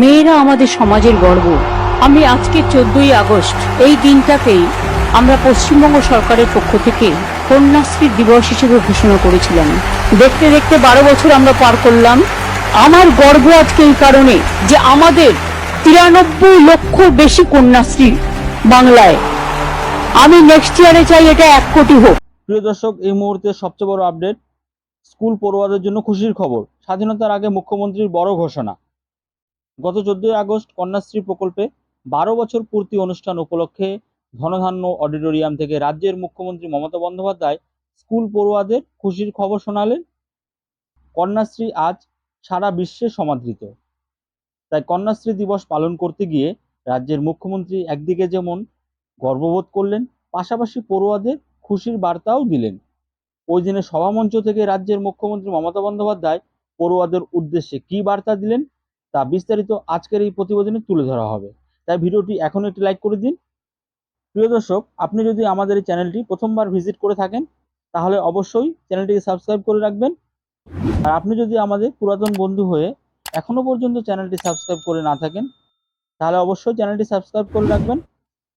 মেয়েরা আমাদের সমাজের গর্ব। আমি আজকে চোদ্দই আগস্ট, এই দিনটাকেই আমরা পশ্চিমবঙ্গ সরকারের পক্ষ থেকে কন্যাশ্রী দিবস হিসেবে ঘোষণা করেছিলাম। দেখতে দেখতে বারো বছর আমরা পার করলাম। আমার গর্ব আজকে এই কারণে যে আমাদের তিরানব্বই লক্ষ বেশি কন্যাশ্রী বাংলায়। আমি নেক্সট ইয়ারে চাই এটা এক কোটি হোক। প্রিয় দর্শক, এই মুহূর্তে সবচেয়ে বড় আপডেট স্কুল পড়ুয়াদের জন্য খুশির খবর। স্বাধীনতার আগে মুখ্যমন্ত্রীর বড় ঘোষণা। গত চোদ্দই আগস্ট কন্যাশ্রী প্রকল্পে বারো বছর পূর্তি অনুষ্ঠান উপলক্ষে ধনধান্য অডিটোরিয়াম থেকে রাজ্যের মুখ্যমন্ত্রী মমতা বন্দ্যোপাধ্যায় স্কুল পড়ুয়াদের খুশির খবর শোনালেন। কন্যাশ্রী আজ সারা বিশ্বে সমাদৃত। তাই কন্যাশ্রী দিবস পালন করতে গিয়ে রাজ্যের মুখ্যমন্ত্রী একদিকে যেমন গর্ববোধ করলেন, পাশাপাশি পড়ুয়াদের খুশির বার্তাও দিলেন। ওই দিনে সভামঞ্চ থেকে রাজ্যের মুখ্যমন্ত্রী মমতা বন্দ্যোপাধ্যায় পড়ুয়াদের উদ্দেশ্যে কি বার্তা দিলেন তা বিস্তারিত আজকের এই প্রতিবেদনে তুলে ধরা হবে। তাই ভিডিওটি এখন একটি লাইক করে দিন। প্রিয় দর্শক, আপনি যদি আমাদের এই চ্যানেলটি প্রথমবার ভিজিট করে থাকেন, তাহলে অবশ্যই চ্যানেলটিকে সাবস্ক্রাইব করে রাখবেন। আর আপনি যদি আমাদের পুরাতন বন্ধু হয়ে এখনও পর্যন্ত চ্যানেলটি সাবস্ক্রাইব করে না থাকেন, তাহলে অবশ্যই চ্যানেলটি সাবস্ক্রাইব করে রাখবেন,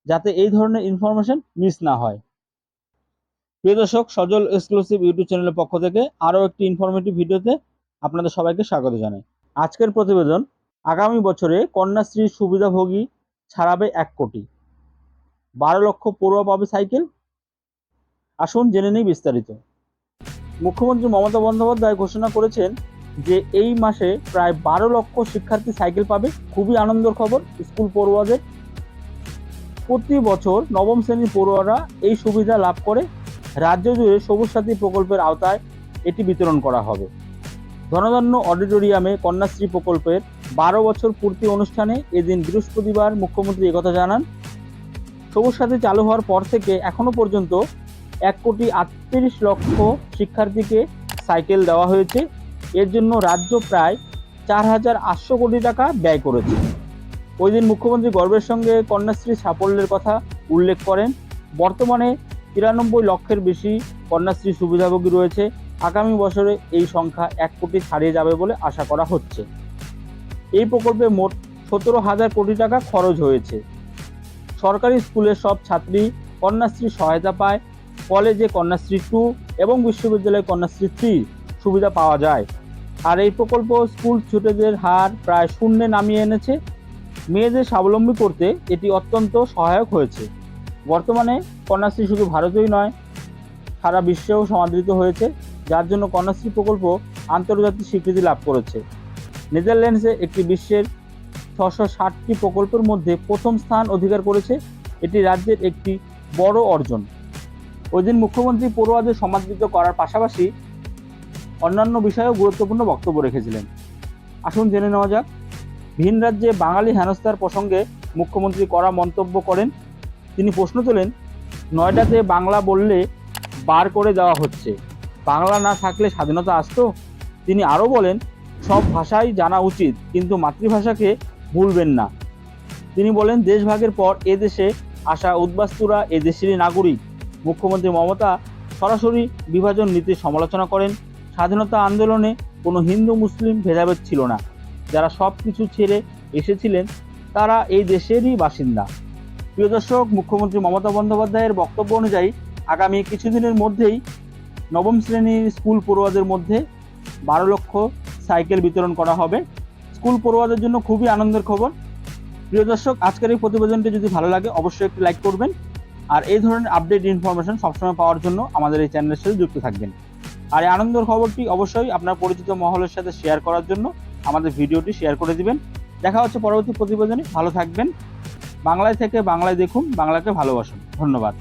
যাতে এই ধরনের ইনফরমেশন মিস না হয়। প্রিয় দর্শক, সজল এক্সক্লুসিভ ইউটিউব চ্যানেলের পক্ষ থেকে আরও একটি ইনফরমেটিভ ভিডিওতে আপনাদের সবাইকে স্বাগত জানাই। আজকের প্রতিবেদন, আগামী বছরে কন্যাশ্রীর সুবিধাভোগী ছাড়াবে এক কোটি। বারো লক্ষ পড়ুয়া পাবে সাইকেল? আসুন জেনে নিই বিস্তারিত। মুখ্যমন্ত্রী মমতা বন্দ্যোপাধ্যায় ঘোষণা করেছেন যে এই মাসে প্রায় বারো লক্ষ শিক্ষার্থী সাইকেল পাবে। খুবই আনন্দের খবর স্কুল পড়ুয়াদের। প্রতি বছর নবম শ্রেণির পড়ুয়ারা এই সুবিধা লাভ করে। রাজ্য জুড়ে সবুজ সাথী প্রকল্পের আওতায় এটি বিতরণ করা হবে। ধনধান্য অডিটোরিয়ামে কন্যাশ্রী প্রকল্পের বারো বছর পূর্তি অনুষ্ঠানে এদিন বৃহস্পতিবার মুখ্যমন্ত্রী একথা জানান। সবুজ সাথী চালু হওয়ার পর থেকে এখনও পর্যন্ত এক কোটি আটত্রিশ লক্ষ শিক্ষার্থীকে সাইকেল দেওয়া হয়েছে। এর জন্য রাজ্য প্রায় চার হাজার আটশো কোটি টাকা ব্যয় করেছে। ওই দিন মুখ্যমন্ত্রী গর্বের সঙ্গে কন্যাশ্রী সাফল্যের কথা উল্লেখ করেন। বর্তমানে তিরানব্বই লক্ষের বেশি কন্যাশ্রী সুবিধাভোগী রয়েছে। আগামী বছরে এই সংখ্যা এক কোটি ছাড়িয়ে যাবে বলে আশা করা হচ্ছে। এই প্রকল্পে মোট সতেরো হাজার কোটি টাকা খরচ হয়েছে। সরকারি স্কুলের সব ছাত্রী কন্যাশ্রী সহায়তা পায়, কলেজে কন্যাশ্রী টু এবং বিশ্ববিদ্যালয়ে কন্যাশ্রী থ্রি সুবিধা পাওয়া যায়। আর এই প্রকল্প স্কুল ছুটেদের হার প্রায় শূন্যে নামিয়ে এনেছে। মেয়েদের স্বাবলম্বী করতে এটি অত্যন্ত সহায়ক হয়েছে। বর্তমানে কন্যাশ্রী শুধু ভারতেই নয়, সারা বিশ্বেও সমাদৃত হয়েছে। যার জন্য কন্যাশ্রী প্রকল্প আন্তর্জাতিক স্বীকৃতি লাভ করেছে। নেদারল্যান্ডসে একটি বিশ্বের ছশো ষাটটি প্রকল্পের মধ্যে প্রথম স্থান অধিকার করেছে। এটি রাজ্যের একটি বড় অর্জন। ওই দিন মুখ্যমন্ত্রী পড়ুয়াদের সমাদৃত করার পাশাপাশি অন্যান্য বিষয়েও গুরুত্বপূর্ণ বক্তব্য রেখেছিলেন। আসুন জেনে নেওয়া যাক। ভিন রাজ্যে বাঙালি হেনস্থার প্রসঙ্গে মুখ্যমন্ত্রী করা মন্তব্য করেন। তিনি প্রশ্ন তোলেন, নয়ডাতে বাংলা বললে বার করে দেওয়া হচ্ছে। বাংলা না থাকলে স্বাধীনতা আসতো? তিনি আরও বলেন, সব ভাষাই জানা উচিত, কিন্তু মাতৃভাষাকে ভুলবেন না। তিনি বলেন, দেশভাগের পর এ এদেশে আসা উদ্বাস্তুরা এদেশেরই নাগরিক। মুখ্যমন্ত্রী মমতা সরাসরি বিভাজন নীতির সমালোচনা করেন। স্বাধীনতা আন্দোলনে কোনো হিন্দু, মুসলিম ভেদাভেদ ছিল না। যারা সব কিছু ছেড়ে এসেছিলেন, তারা এই দেশেরই বাসিন্দা। প্রিয় দর্শক, মুখ্যমন্ত্রী মমতা বন্দ্যোপাধ্যায়ের বক্তব্য অনুযায়ী আগামী কিছুদিনের মধ্যেই নবম শ্রেণির স্কুল পড়ুয়াদের মধ্যে বারো লক্ষ সাইকেল বিতরণ করা হবে। স্কুল পড়ুয়াদের জন্য খুবই আনন্দের খবর। প্রিয় দর্শক, আজকের এই প্রতিবেদনটি যদি ভালো লাগে, অবশ্যই একটি লাইক করবেন। আর এই ধরনের আপডেট ইনফরমেশন সবসময় পাওয়ার জন্য আমাদের এই চ্যানেলের সাথে যুক্ত থাকবেন। আর এই আনন্দের খবরটি অবশ্যই আপনার পরিচিত মহলের সাথে শেয়ার করার জন্য আমাদের ভিডিওটি শেয়ার করে দিবেন। দেখা হচ্ছে পরবর্তী প্রতিবেদনে। ভালো থাকবেন। বাংলায় থেকে বাংলায় দেখুন, বাংলাকে ভালোবাসুন। ধন্যবাদ।